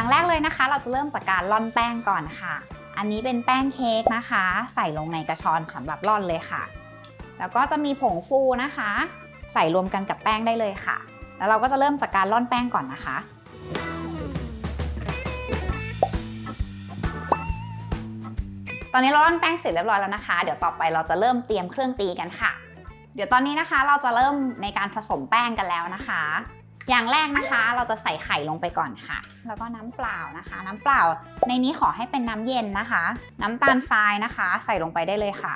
างแรกเลยนะคะ เราจะเริ่มจากการร่อนแป้งก่อนค่ะ อันนี้เป็นแป้งเค้กนะคะ ใส่ลงในกระชอนสำหรับร่อนเลยค่ะ แล้วก็จะมีผงฟูนะคะ ใส่รวมกันกับแป้งได้เลยค่ะ แล้วเราก็จะเริ่มจากการร่อนแป้งก่อนนะคะตอนนี้เราร่อนแป้งเสร็จเรียบร้อยแล้วนะคะ เดี๋ยวต่อไปเราจะเริ่มเตรียมเครื่องตีกันค่ะ เดี๋ยวตอนนี้นะคะเราจะเริ่มในการผสมแป้งกันแล้วนะคะ อย่างแรกนะคะ เราจะใส่ไข่ลงไปก่อนค่ะ แล้วก็น้ำเปล่านะคะ น้ำเปล่า ในนี้ขอให้เป็นน้ำเย็นนะคะ น้ำตาลทรายนะคะ ใส่ลงไปได้เลยค่ะ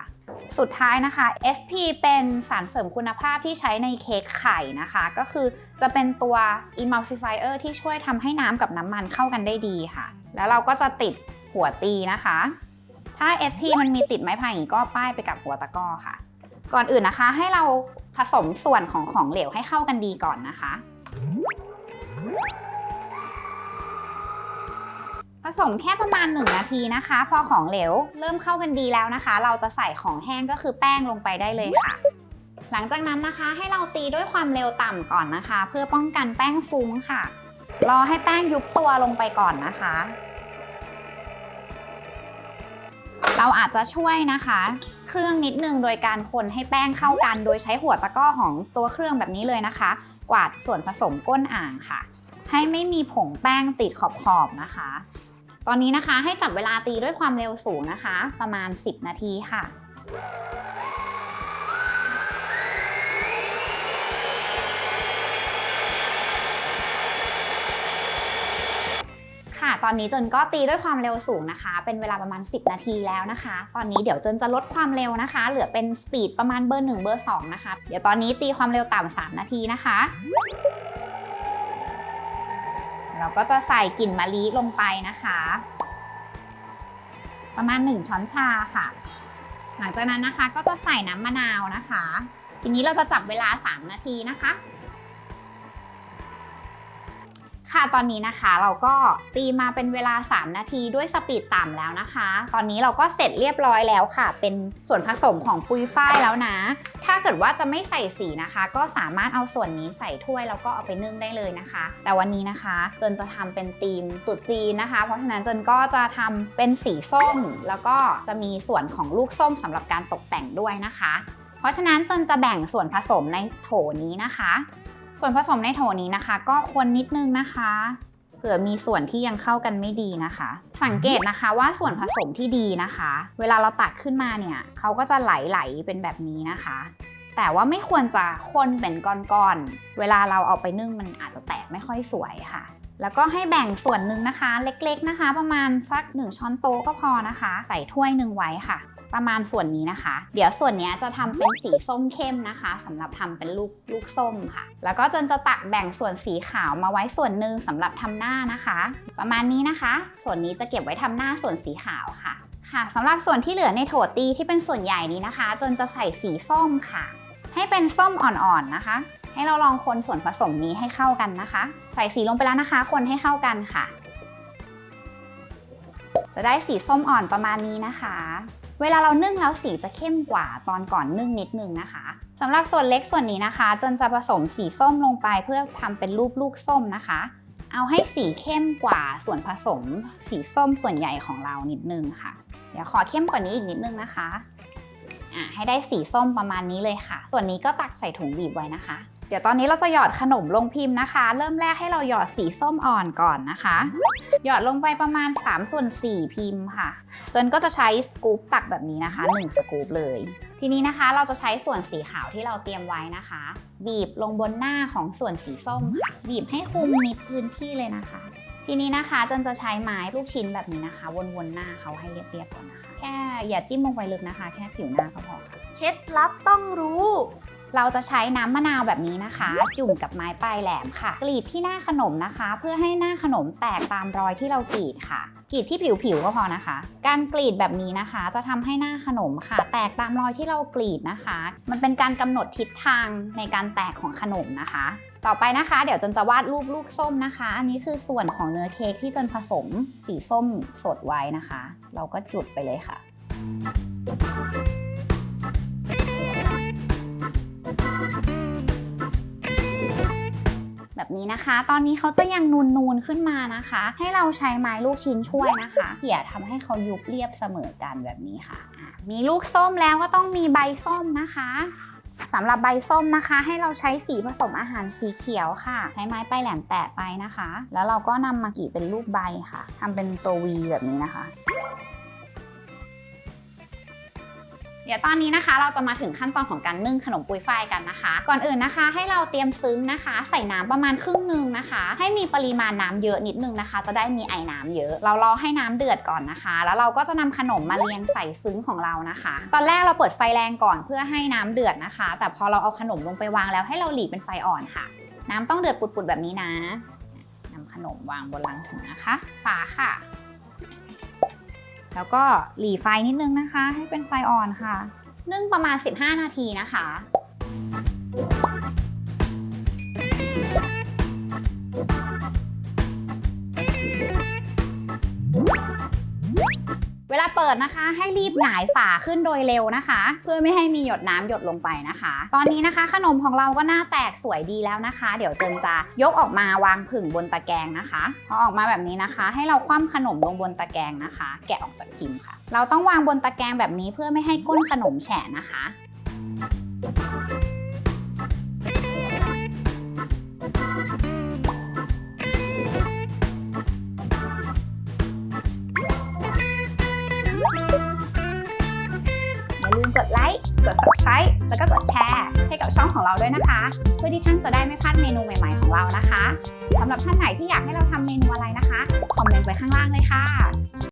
สุดท้ายนะคะ SP เป็นสารเสริมคุณภาพที่ใช้ในเค้กไข่นะคะ ก็คือจะเป็นตัว emulsifier ที่ช่วยทำให้น้ำกับน้ำมันเข้ากันได้ดีค่ะ แล้วเราก็จะติดหัวตีนะคะ ถ้า SP มันมีติดไม้ไผ่อย่างนี้ก็ป้ายไปกับหัวตะก้อค่ะ ก่อนอื่นนะคะให้เราผสมส่วนของของเหลวให้เข้ากันดีก่อนนะคะ ผสมแค่ประมาณ 1 นาทีนะคะ พอของเหลวเริ่มเข้ากันดีแล้วนะคะ เราจะใส่ของแห้งก็คือแป้งลงไปได้เลยค่ะ หลังจากนั้นนะคะให้เราตีด้วยความเร็วต่ำก่อนนะคะ เพื่อป้องกันแป้งฟุ้งค่ะ รอให้แป้งยุบตัวลงไปก่อนนะคะ เราอาจจะช่วยนะคะ เครื่องนิดนึงโดยการคนให้แป้งเข้ากัน โดยใช้หัวตะก้อของตัวเครื่องแบบนี้เลยนะคะ กวาดส่วนผสมก้นอ่างค่ะ ให้ไม่มีผงแป้งติดขอบๆนะคะ ตอนนี้นะคะให้จับเวลาตีด้วยความเร็วสูงนะคะ ประมาณ 10 นาทีค่ะ ค่ะ ตอนนี้เจนก็ตีด้วยความเร็วสูงนะคะ เป็นเวลาประมาณ 10 นาทีแล้วนะคะ ตอนนี้เดี๋ยวเจนจะลดความเร็วนะคะ เหลือเป็นสปีดประมาณเบอร์ 1 เบอร์ 2 นะคะ เดี๋ยวตอนนี้ตีความเร็วต่ำ3นาทีนะคะ เราก็จะใส่กลิ่นมะลิลงไปนะคะ ประมาณ 1 ช้อนชาค่ะ หลังจากนั้นนะคะก็จะใส่น้ำมะนาวนะคะ ทีนี้เราจะจับเวลา 3 นาทีนะคะ ค่ะตอนนี้นะคะเราก็ตีมาเป็นเวลา 3 นาทีด้วยสปีดต่ำแล้วนะคะ ตอนนี้เราก็เสร็จเรียบร้อยแล้วค่ะ เป็นส่วนผสมของปุยฝ้ายแล้วนะ ถ้าเกิดว่าจะไม่ใส่สีนะคะ ก็สามารถเอาส่วนนี้ใส่ถ้วยแล้วก็เอาไปนึ่งได้เลยนะคะ แต่วันนี้นะคะเจนจะทำเป็นธีมตรุ๊จีนนะคะ เพราะฉะนั้นเจนก็จะทำเป็นสีส้ม แล้วก็จะมีส่วนของลูกส้มสำหรับการตกแต่งด้วยนะคะ เพราะฉะนั้นเจนจะแบ่งส่วนผสมในโถนี้นะคะ ส่วนผสมในโถนี้นะคะ ก็คนนิดนึงนะคะเผื่อมีส่วนที่ยังเข้ากันไม่ดีนะคะ สังเกตนะคะว่าส่วนผสมที่ดีนะคะ เวลาเราตักขึ้นมาเนี่ยเขาก็จะไหลๆเป็นแบบนี้นะคะ แต่ว่าไม่ควรจะคนเป็นก้อนๆ เวลาเราเอาไปนึ่งมันอาจจะแตกไม่ค่อยสวยค่ะ แล้วก็ให้แบ่งส่วนหนึ่งนะคะ เล็กๆนะคะ ประมาณสัก 1 ช้อนโต๊ะก็พอนะคะ ใส่ถ้วยหนึ่งไว้ค่ะ ประมาณส่วนนี้นะคะ เดี๋ยวส่วนนี้จะทำเป็นสีส้มเข้มนะคะสำหรับทำเป็นลูกลูกส้มค่ะ แล้วก็จนจะตักแบ่งส่วนสีขาวมาไว้ส่วนหนึ่งสำหรับทำหน้านะคะ ประมาณนี้นะคะ ส่วนนี้จะเก็บไว้ทำหน้าส่วนสีขาวค่ะ ค่ะสำหรับส่วนที่เหลือในโถตีที่เป็นส่วนใหญ่นี้นะคะ จนจะใส่สีส้มค่ะ ให้เป็นส้มอ่อนๆนะคะให้เราลองคนส่วนผสมนี้ให้เข้ากันนะคะ ใส่สีลงไปแล้วนะคะ คนให้เข้ากันค่ะ จะได้สีส้มอ่อนประมาณนี้นะคะ เวลาเรานึ่งแล้วสีจะเข้มกว่าตอนก่อนนึ่งนิดนึงนะคะสำหรับส่วนเล็กส่วนนี้นะคะจนจะผสมสีส้มลงไปเพื่อทำเป็นรูปลูกส้มนะคะ เอาให้สีเข้มกว่าส่วนผสมสีส้มส่วนใหญ่ของเรานิดนึงค่ะ เดี๋ยวขอเข้มกว่านี้อีกนิดนึงนะคะ อะให้ได้สีส้มประมาณนี้เลยค่ะ ส่วนนี้ก็ตักใส่ถุงบีบไว้นะคะ เดี๋ยวตอนนี้เราจะหยอดขนมลงพิมพ์นะคะ เริ่มแรกให้เราหยอดสีส้มอ่อนก่อนนะคะ หยอดลงไปประมาณ3ส่วน4พิมพ์ค่ะเจนก็จะใช้สกู๊ปตักแบบนี้นะคะ1สกู๊ปเลย ทีนี้นะคะเราจะใช้ส่วนสีขาวที่เราเตรียมไว้นะคะ บีบลงบนหน้าของส่วนสีส้มค่ะ บีบให้คุมมิดพื้นที่เลยนะคะ ทีนี้นะคะจนจะใช้ไม้ลูกชิ้นแบบนี้นะคะ วนๆหน้าเขาให้เรียบๆก่อนนะคะ แค่อย่าจิ้มลงไปลึกนะคะ แค่ผิวหน้าก็พอค่ะเคล็ดลับต้องรู้ เราจะใช้น้ำมะนาวแบบนี้นะคะ จุ่มกับไม้ปลายแหลมค่ะ กรีดที่หน้าขนมนะคะ เพื่อให้หน้าขนมแตกตามรอยที่เรากรีดค่ะ กรีดที่ผิวๆก็พอนะคะ การกรีดแบบนี้นะคะ จะทำให้หน้าขนมค่ะ แตกตามรอยที่เรากรีดนะคะ มันเป็นการกำหนดทิศทางในการแตกของขนมนะคะ ต่อไปนะคะ เดี๋ยวจนจะวาดรูปลูกส้มนะคะ อันนี้คือส่วนของเนื้อเค้กที่จนผสมสีส้มสดไว้นะคะ เราก็จุดไปเลยค่ะ แบบนี้นะคะ ตอนนี้เขาจะยังนูนๆขึ้นมานะคะ ให้เราใช้ไม้ลูกชิ้นช่วยนะคะเขี่ยทำให้เขายุบเรียบเสมอกันแบบนี้ค่ะ มีลูกส้มแล้วก็ต้องมีใบส้มนะคะสำหรับใบส้มนะคะ ให้เราใช้สีผสมอาหารสีเขียวค่ะ ใช้ไม้ปลายแหลมแตะไปนะคะ แล้วเราก็นำมากรีดเป็นรูปใบค่ะทำเป็นตัววีแบบนี้นะคะ เดี๋ยวตอนนี้นะคะเราจะมาถึงขั้นตอนของการนึ่งขนมปุยฝ้ายกันนะคะ ก่อนอื่นนะคะ ให้เราเตรียมซึ้งนะคะ ใส่น้ำประมาณครึ่งหนึ่งนะคะ ให้มีปริมาณน้ำเยอะนิดนึงนะคะ จะได้มีไอ้น้ำเยอะ เรารอให้น้ำเดือดก่อนนะคะ แล้วเราก็จะนำขนมมาเรียงใส่ซึ้งของเรานะคะ ตอนแรกเราเปิดไฟแรงก่อนเพื่อให้น้ำเดือดนะคะ แต่พอเราเอาขนมลงไปวางแล้วให้เราหลีเป็นไฟอ่อนค่ะ น้ำต้องเดือดปุดๆแบบนี้นะนำขนมวางบนลังถุงนะคะฝาค่ะ แล้วก็หลีไฟนิดนึงนะคะ ให้เป็นไฟอ่อนค่ะ นึ่งประมาณ 15 นาทีนะคะ เปิดนะคะ ให้รีบหงายฝาขึ้นโดยเร็วนะคะ เพื่อไม่ให้มีหยดน้ำหยดลงไปนะคะ ตอนนี้นะคะ ขนมของเราก็หน้าแตกสวยดีแล้วนะคะ เดี๋ยวเจนจะยกออกมาวางผึ่งบนตะแกรงนะคะพอออกมาแบบนี้นะคะ ให้เราคว่ำขนมลงบนตะแกรงนะคะ แกะออกจากพิมพ์ค่ะ เราต้องวางบนตะแกรงแบบนี้เพื่อไม่ให้ก้นขนมแฉะนะคะ ของเราด้วยนะคะ เพื่อที่ท่านจะได้ไม่พลาดเมนูใหม่ ๆของเรานะคะสำหรับท่านไหนที่อยากให้เราทำเมนูอะไรนะคะ คอมเมนต์ไว้ข้างล่างเลยค่ะ